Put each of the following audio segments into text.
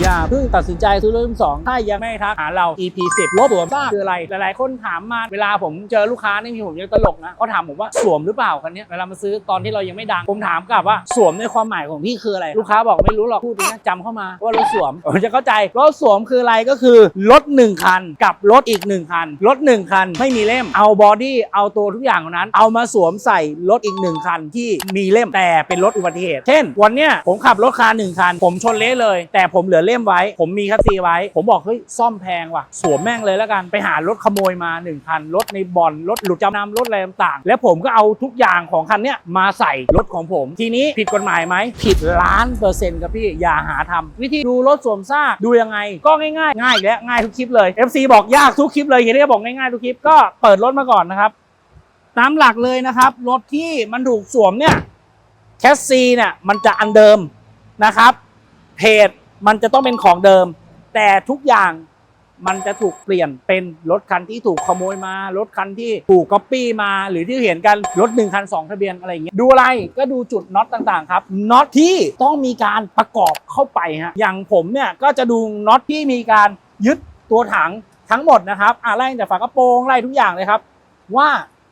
อย่าเพิ่งตัดสินใจซื้อรถมือสองถ้ายังไม่ทักหาเรา EP 10รถสวมทราคืออะไร หลายๆ คนถามมาเวลาผมเจอลูกค้านี่มีผมยังตลกนะเขาถามผมว่าสวมหรือเปล่าคันนี้เวลามาซื้อตอนที่เรายังไม่ดัง ผมถามกลับว่าสวมในความหมายของพี่คืออะไร ลูกค้าบอกไม่รู้หรอกพูดนะจำเข้ามาว่ารถสวมผมจะเข้าใจรถสวมคืออะไรก็คือรถหนึ่งคันกับรถอีกหนึ่งคันรถหนึ่งคันไม่มีเล่มเอาบอดี้เอาตัวทุกอย่างของนั้น เอามาสวมใส่รถอีกหนึ่งคันที่มีเล่มแต่เป็นรถอุบัติเหตุเช่น วันเนี้ยผมขับรถคาหนึ่งคัน ผมชนเละเลย แต่ผมเหลือเล่มไว้ ผมมีคัสซีไว้ ผมบอกเฮ้ยซ่อมแพงว่ะ สวมแม่งเลยแล้วกันไปหารถขโมยมาหนึ่งคันรถในบ่อนรถหลุดจำนำรถอะไรต่างๆ แล้วผมก็เอาทุกอย่างของคันเนี้ยมาใส่รถของผม ทีนี้ผิดกฎหมายไหมผิดล้านเปอร์เซ็นต์ครับพี่อย่าหาทำวิธีดูรถสวมซากดูยังไง ก็ง่ายๆง่ายอีกแล้วง่ายทุกคลิปเลย FC บอกยากทุกคลิปเลยเฮียเรียบอกง่ายๆทุกคลิปก็เปิดรถมาก่อนนะครับตามหลักเลยนะครับรถที่มันถูกสวมเนี่ยแคสซีเนี่ยมันจะอันเดิมนะครับเพจ มันจะต้องเป็นของเดิม แต่ทุกอย่างมันจะถูกเปลี่ยนเป็นรถคันที่ถูกขโมยมา รถคันที่ถูกก๊อปปี้มา หรือที่เห็นกันรถหนึ่งคันสองทะเบียนอะไรอย่างเงี้ยดูอะไรก็ดูจุดน็อตต่างๆครับน็อตที่ต้องมีการประกอบเข้าไปฮะอย่างผมเนี่ยก็จะดูน็อตที่มีการยึดตัวถังทั้งหมดนะครับอะไล่ตั้งแต่ฝากระโปรงไล่ทุกอย่างเลยครับ ว่า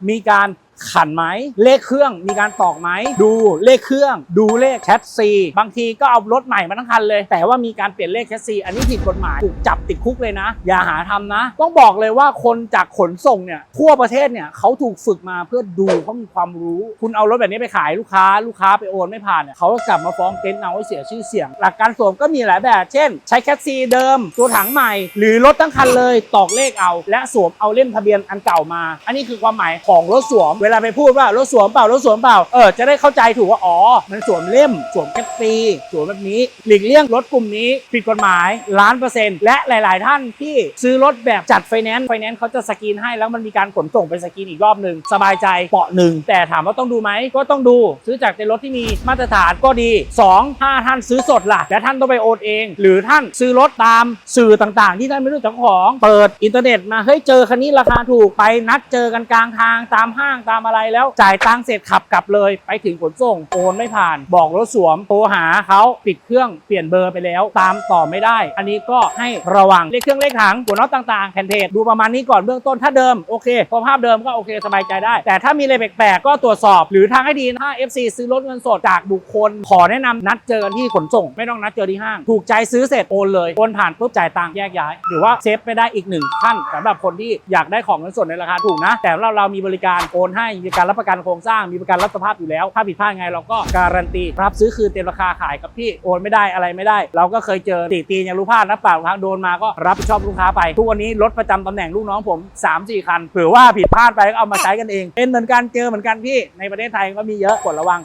มีการ ขันไหมเลขเครื่องมีการตอกไหมดูเลขเครื่อง ดูเลขแคสซีบางทีก็เอารถใหม่มาทั้งคันเลย แต่ว่ามีการเปลี่ยนเลขแคสซีอันนี้ผิดกฎหมายถูกจับติดคุกเลยนะ อย่าหาทำนะ ต้องบอกเลยว่าคนจากขนส่งเนี่ยทั่วประเทศเนี่ยเขาถูกฝึกมาเพื่อดูเขามีความรู้ คุณเอารถแบบนี้ไปขายลูกค้า ลูกค้าไปโอนไม่ผ่านเนี่ยเขาก็กลับมาฟ้องเต็นท์เอาไว้เสียชื่อเสียง หลักการสวมก็มีหลายแบบ เช่น ใช้แคสซีเดิม ตัวถังใหม่ หรือรถทั้งคันเลยตอกเลขเอา และสวมเอาเล่มทะเบียนอันเก่ามา อันนี้คือความหมายของรถสวมวลาไปพูดว่ารถสวมเปล่ารถสวมเปล่าเออจะได้เข้าใจถูกว่าอ๋อมันสวมเล่ม สวมแคสซีสวมแบบนี้ หลีกเลี่ยงรถกลุ่มนี้ผิดกฎหมายล้านเปอร์เซ็นต์และหลาย ๆ ท่านที่ซื้อรถแบบจัดไฟแนนซ์ไฟแนนซ์เขาจะสกรีนให้แล้วมันมีการขนส่งไปสกรีนอีกรอบหนึ่งสบายใจเปาะหนึ่งแต่ถามว่าต้องดูไหมก็ต้องดูซื้อจากในรถที่มีมาตรฐานก็ดี 2 ถ้าท่านซื้อสดล่ะและท่านต้องไปโอนเอง หรือท่านซื้อรถตามสื่อต่าง ๆ ที่ท่านไม่รู้จักของ เปิดอินเทอร์เน็ตมาเฮ้ยเจอคันนี้ราคาถูกไปนัดเจอกันกลางทางตามห้างตามอะไรแล้วจ่ายตังค์เสร็จขับกลับเลย ไปถึงขนส่งโอนไม่ผ่าน บอกรถสวมโทรหาเขาปิดเครื่องเปลี่ยนเบอร์ไปแล้ว ตามต่อไม่ได้ อันนี้ก็ให้ระวังเลขเครื่องเลขถังหัวน็อตต่างๆแผ่นเพจดูประมาณนี้ก่อนเบื้องต้นถ้าเดิมโอเคพอภาพเดิมก็โอเคสบายใจได้ แต่ถ้ามีอะไรแปลกๆก็ตรวจสอบ หรือทางให้ดีถ้า FC ซื้อรถเงินสดจากบุคคล ขอแนะนำนัดเจอกันที่ขนส่ง ไม่ต้องนัดเจอที่ห้าง ถูกใจซื้อเสร็จโอนเลยโอนผ่านปุ๊บจ่ายตังค์แยกย้าย หรือว่าเซฟไปได้อีกหนึ่งขั้นสำหรับคนที่อยากได้ของเงินสดในราคาถูกนะ แต่เราเรามีบริการโอนให้มีการรับประกันโครงสร้างมีประกันรับสภาพอยู่แล้ว ถ้าผิดพลาดไงเราก็การันตีรับซื้อคืนเต็มราคาขายกับที่โอนไม่ได้อะไรไม่ได้ เราก็เคยเจอตีตีอย่างรู้พลาดนะเปล่าทางโดนมาก็รับผิดชอบลูกค้าไป ทุกวันนี้รถประจำตำแหน่งลูกน้องผม 3 4 คันเผื่อว่าผิดพลาดไปก็เอามาใช้กันเองเป็นเหมือนกันเจอเหมือนกันพี่ในประเทศไทยก็มีเยอะกดระวัง